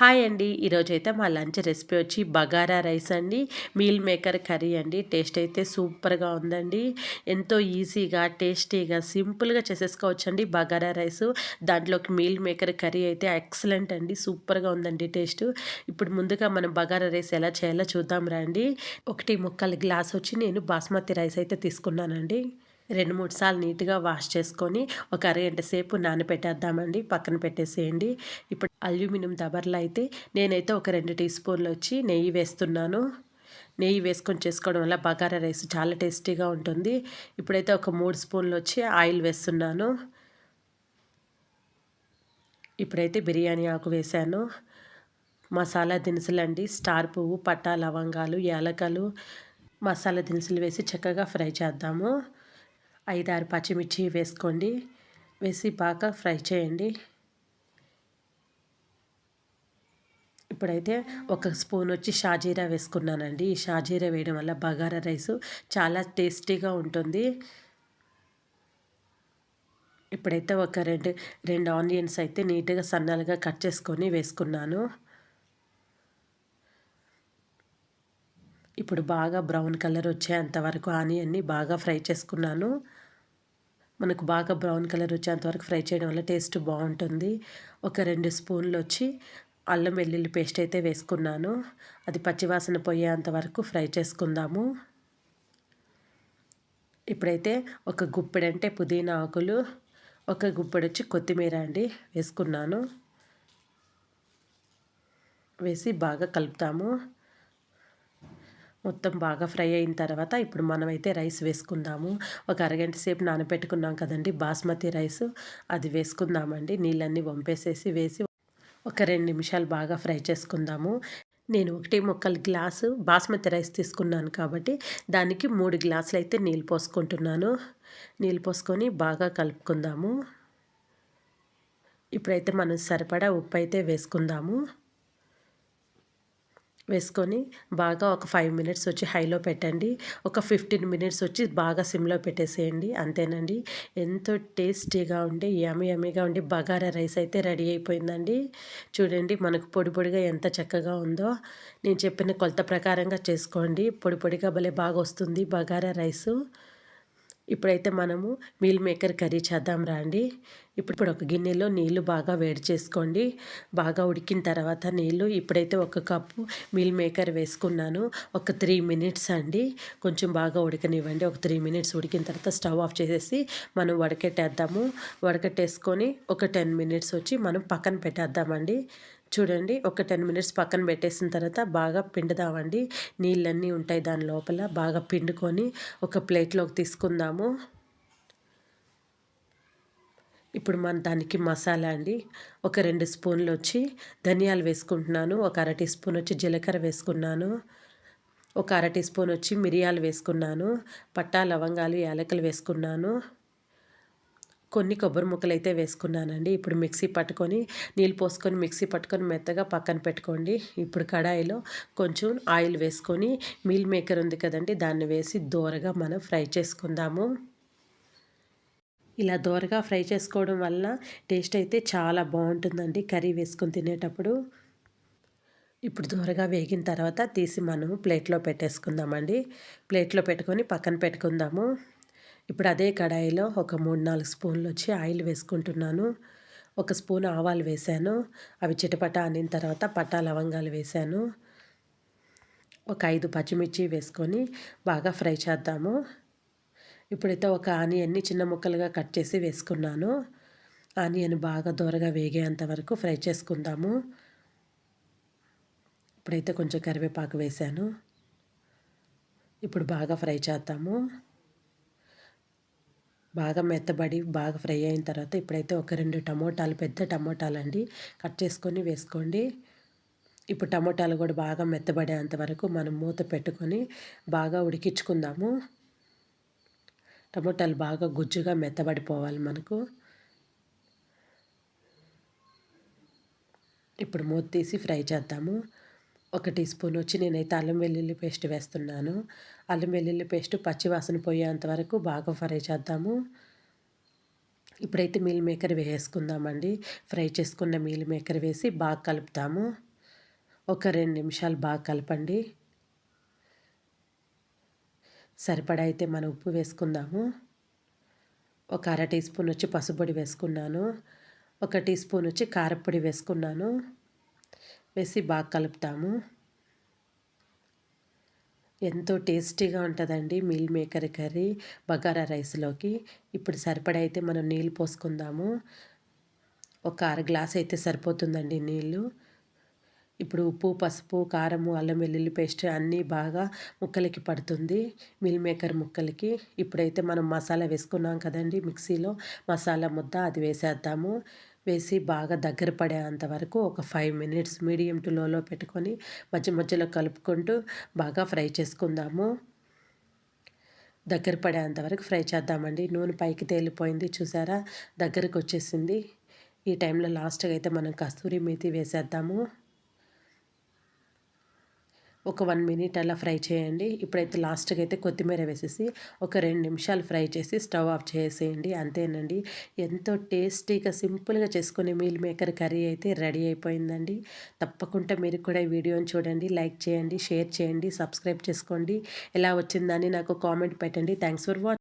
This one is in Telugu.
హాయ్ అండి. ఈరోజు అయితే మా లంచ్ రెసిపీ వచ్చి బగారా రైస్ అండి. మీల్ మేకర్ కర్రీ అండి. టేస్ట్ అయితే సూపర్గా ఉందండి. ఎంతో ఈజీగా టేస్టీగా సింపుల్గా చేసేసుకోవచ్చు అండి బగారా రైస్. దాంట్లోకి మీల్ మేకర్ కర్రీ అయితే ఎక్సలెంట్ అండి. సూపర్గా ఉందండి టేస్ట్. ఇప్పుడు ముందుగా మనం బగారా రైస్ ఎలా చేయాలో చూద్దాం రండి. ఒకటి ముక్కలు గ్లాస్ వచ్చి నేను బాస్మతి రైస్ అయితే తీసుకున్నానండి. రెండు మూడు సార్లు నీట్గా వాష్ చేసుకొని ఒక అరగంట సేపు నానబెట్టేద్దామండి పక్కన పెట్టేసేయండి. ఇప్పుడు అల్యూమినియం దబర్లో అయితే నేనైతే ఒక రెండు టీ స్పూన్లు వచ్చి నెయ్యి వేస్తున్నాను. నెయ్యి వేసుకొని చేసుకోవడం వల్ల బగారా రైస్ చాలా టేస్టీగా ఉంటుంది. ఇప్పుడైతే ఒక మూడు స్పూన్లు వచ్చి ఆయిల్ వేస్తున్నాను. ఇప్పుడైతే బిర్యానీ ఆకు వేశాను. మసాలా దినుసులు అండి. స్టార్ పువ్వు పట్టా లవంగాలు యాలకలు మసాలా దినుసులు వేసి చక్కగా ఫ్రై చేద్దాము. ఐదారు పచ్చిమిర్చి వేసుకోండి. వేసి బాగా ఫ్రై చేయండి. ఇప్పుడైతే ఒక స్పూన్ వచ్చి షాజీరా వేసుకున్నానండి. ఈ షాజీరా వేయడం వల్ల బగారా రైస్ చాలా టేస్టీగా ఉంటుంది. ఇప్పుడైతే ఒక రెండు రెండు ఆనియన్స్ అయితే నీట్గా సన్నలుగా కట్ చేసుకొని వేసుకున్నాను. ఇప్పుడు బాగా బ్రౌన్ కలర్ వచ్చేంత వరకు ఆనియన్ని బాగా ఫ్రై చేసుకున్నాను. మనకు బాగా బ్రౌన్ కలర్ వచ్చేంత వరకు ఫ్రై చేయడం వల్ల టేస్ట్ బాగుంటుంది. ఒక రెండు స్పూన్లు వచ్చి అల్లం వెల్లుల్లి పేస్ట్ అయితే వేసుకున్నాను. అది పచ్చివాసన పోయేంత వరకు ఫ్రై చేసుకుందాము. ఇప్పుడైతే ఒక గుప్పెడంటే పుదీనా ఆకులు ఒక గుప్పెడొచ్చి కొత్తిమీర అండి వేసుకున్నాను. వేసి బాగా కలుపుతాము. మొత్తం బాగా ఫ్రై అయిన తర్వాత ఇప్పుడు మనమైతే రైస్ వేసుకుందాము. ఒక అరగంట సేపు నానబెట్టుకున్నాం కదండి బాస్మతి రైస్. అది వేసుకుందామండి. నీళ్ళన్నీ వంపేసేసి వేసి ఒక రెండు నిమిషాలు బాగా ఫ్రై చేసుకుందాము. నేను ఒకటి ముక్కలు గ్లాసు బాస్మతి రైస్ తీసుకున్నాను కాబట్టి దానికి మూడు గ్లాసులు అయితే నీళ్ళు పోసుకుంటున్నాను. నీళ్ళు పోసుకొని బాగా కలుపుకుందాము. ఇప్పుడైతే మనం సరిపడా ఉప్పు అయితే వేసుకుందాము. వేసుకొని బాగా ఒక ఫైవ్ మినిట్స్ వచ్చి హైలో పెట్టండి. ఒక ఫిఫ్టీన్ మినిట్స్ వచ్చి బాగా సిమ్లో పెట్టేసేయండి. అంతేనండి. ఎంతో టేస్టీగా ఉండి యమి యమిగా ఉండి బగారా రైస్ అయితే రెడీ అయిపోయిందండి. చూడండి మనకు పొడి పొడిగా ఎంత చక్కగా ఉందో. నేను చెప్పిన కొలత ప్రకారంగా చేసుకోండి. పొడి పొడిగా భలే బాగా వస్తుంది బగారా రైసు. ఇప్పుడైతే మనము మీల్ మేకర్ కర్రీ చేద్దాం రండి. ఇప్పుడు ఒక గిన్నెలో నీళ్ళు బాగా వేడి చేసుకోండి. బాగా ఉడికిన తర్వాత నీళ్ళు ఇప్పుడైతే ఒక కప్పు మీల్ మేకర్ వేసుకున్నాను. ఒక త్రీ మినిట్స్ అండి. కొంచెం బాగా ఉడకనివ్వండి. ఒక త్రీ మినిట్స్ ఉడికిన తర్వాత స్టవ్ ఆఫ్ చేసేసి మనం వడకెట్టేద్దాము. వడకట్టేసుకొని ఒక టెన్ మినిట్స్ వచ్చి మనం పక్కన పెట్టేద్దామండి. చూడండి ఒక టెన్ మినిట్స్ పక్కన పెట్టేసిన తర్వాత బాగా పిండుదామండి. నీళ్ళన్నీ ఉంటాయి దాని లోపల బాగా పిండుకొని ఒక ప్లేట్లోకి తీసుకుందాము. ఇప్పుడు మన దానికి మసాలా అండి. ఒక రెండు స్పూన్లు వచ్చి ధనియాలు వేసుకుంటున్నాను. ఒక అర టీ స్పూన్ వచ్చి జీలకర్ర వేసుకున్నాను. ఒక అర టీ స్పూన్ వచ్చి మిరియాలు వేసుకున్నాను. పట్టా లవంగాలు యాలకలు వేసుకున్నాను. కొన్ని కొబ్బరి ముక్కలు అయితే వేసుకున్నానండి. ఇప్పుడు మిక్సీ పట్టుకొని నీళ్ళు పోసుకొని మిక్సీ పట్టుకొని మెత్తగా పక్కన పెట్టుకోండి. ఇప్పుడు కడాయిలో కొంచెం ఆయిల్ వేసుకొని మీల్ మేకర్ ఉంది కదండి దాన్ని వేసి దోరగా మనం ఫ్రై చేసుకుందాము. ఇలా దోరగా ఫ్రై చేసుకోవడం వల్ల టేస్ట్ అయితే చాలా బాగుంటుందండి కర్రీ వేసుకొని తినేటప్పుడు. ఇప్పుడు దూరగా వేగిన తర్వాత తీసి మనము ప్లేట్లో పెట్టేసుకుందామండి. ప్లేట్లో పెట్టుకొని పక్కన పెట్టుకుందాము. ఇప్పుడు అదే కడాయిలో ఒక మూడు నాలుగు స్పూన్లు వచ్చి ఆయిల్ వేసుకుంటున్నాను. ఒక స్పూన్ ఆవాలు వేశాను అవి చిటపట అనిన తర్వాత పట్టా లవంగాలు వేశాను ఒక ఐదు పచ్చిమిర్చి వేసుకొని బాగా ఫ్రై చేద్దాము. ఇప్పుడైతే ఒక ఆనియన్ని చిన్న ముక్కలుగా కట్ చేసి వేసుకున్నాను. ఆనియన్ బాగా దూరగా వేగేంత వరకు ఫ్రై చేసుకుందాము. ఇప్పుడైతే కొంచెం కరివేపాకు వేశాను ఇప్పుడు బాగా ఫ్రై చేద్దాము. బాగా మెత్తబడి బాగా ఫ్రై అయిన తర్వాత ఇప్పుడైతే ఒక రెండు టమోటాలు పెద్ద టమోటాలు అండి కట్ చేసుకొని వేసుకోండి. ఇప్పుడు టమోటాలు కూడా బాగా మెత్తబడేంత వరకు మనం మూత పెట్టుకొని బాగా ఉడికించుకుందాము. టమోటాలు బాగా గుజ్జుగా మెత్తబడిపోవాలి మనకు. ఇప్పుడు మూత తీసి ఫ్రై చేద్దాము. ఒక టీ స్పూన్ వచ్చి నేనైతే అల్లం వెల్లుల్లి పేస్ట్ వేస్తున్నాను. అల్లం వెల్లుల్లి పేస్ట్ పచ్చివాసన పోయేంత వరకు బాగా ఫ్రై చేద్దాము. ఇప్పుడైతే మీల్ మేకర్ వేసుకుందామండి. ఫ్రై చేసుకున్న మీల్ మేకర్ వేసి బాగా కలుపుతాము. ఒక రెండు నిమిషాలు బాగా కలపండి. సరిపడా అయితే మనం ఉప్పు వేసుకుందాము. ఒక అర టీ స్పూన్ వచ్చి పసుపొడి వేసుకున్నాను. ఒక టీ స్పూన్ వచ్చి కారపొడి వేసుకున్నాను. వేసి బాగా కలుపుతాము. ఎంతో టేస్టీగా ఉంటుందండి మీల్ మేకర్ కర్రీ బగారా రైస్లోకి. ఇప్పుడు సరిపడా అయితే మనం నీళ్ళు పోసుకుందాము. ఒక అర గ్లాస్ అయితే సరిపోతుందండి నీళ్ళు. ఇప్పుడు ఉప్పు పసుపు కారము అల్లం వెల్లుల్లి పేస్ట్ అన్నీ బాగా ముక్కలకి పడుతుంది. మిల్ మేకర్ ముక్కలకి ఇప్పుడైతే మనం మసాలా వేసుకున్నాం కదండి మిక్సీలో. మసాలా ముద్ద అది వేసేద్దాము. వేసి బాగా దగ్గర పడేంత వరకు ఒక five minutes medium to low పెట్టుకొని మధ్య మధ్యలో కలుపుకుంటూ బాగా ఫ్రై చేసుకుందాము. దగ్గర పడేంత వరకు ఫ్రై చేద్దామండి. నూనె పైకి తేలిపోయింది చూసారా? దగ్గరకు వచ్చేసింది. ఈ టైంలో లాస్ట్గా అయితే మనం కస్తూరి మేతి వేసేద్దాము. ఒక వన్ మినిట్ అలా ఫ్రై చేయండి. ఇప్పుడైతే లాస్ట్కి అయితే కొత్తిమీర వేసేసి ఒక రెండు నిమిషాలు ఫ్రై చేసి స్టవ్ ఆఫ్ చేసేయండి. అంతేనండి. ఎంతో టేస్టీగా సింపుల్గా చేసుకునే మీల్ మేకర్ కర్రీ అయితే రెడీ అయిపోయిందండి. తప్పకుండా మీరు కూడా ఈ వీడియోని చూడండి లైక్ చేయండి షేర్ చేయండి సబ్స్క్రైబ్ చేసుకోండి. ఎలా వచ్చిందని నాకు కామెంట్ పెట్టండి. Thanks for watching